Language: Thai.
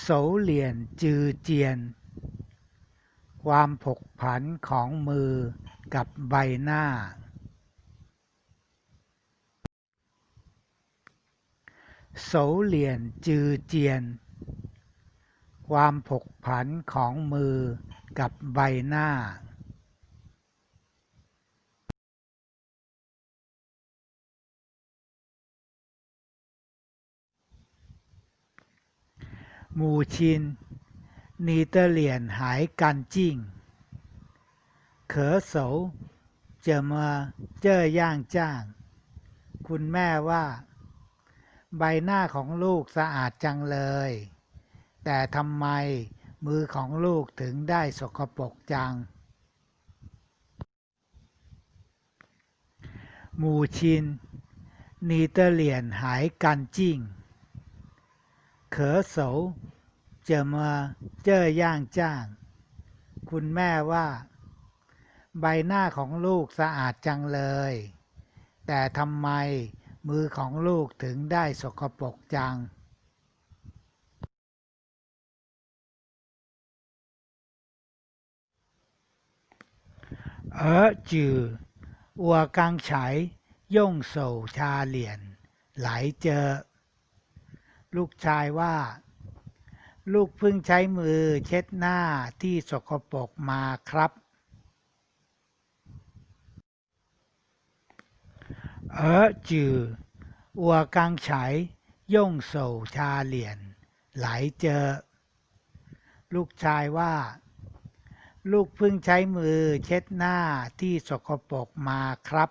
โสเหลี่ยนจือเจียน ความผกผันของมือกับใบหน้า โสเหลี่ยนจือเจียน ความผกผันของมือกับใบหน้า หมู่ชินนีเตอร์เหลียนหายกันจิ้งเขอโสเจอมางคุณแม่ว่า ใบหน้าของลูกสะอาดจังเลย แต่ทำไมมือของลูกถึงได้สกปรกจังหมู่ชินนีเตอร์ เขอโสจะมาเจ้อยางจ้าง คุณแม่ว่า ใบหน้าของลูกสะอาดจังเลย แต่ทำไมมือของลูกถึงได้สกปรกจัง เออจืออัวกังไฉชาเหลียน หลายเลูกชายว่า ลูกเพิ่งใช้มือเช็ดหน้าที่สกปรกมาครับ เออจืออัวกังไฉย่งโสชาเหลียน ไหลเจอ ลูกชายว่า ลูกเพิ่งใช้มือเช็ดหน้าที่สกปรกมาครับ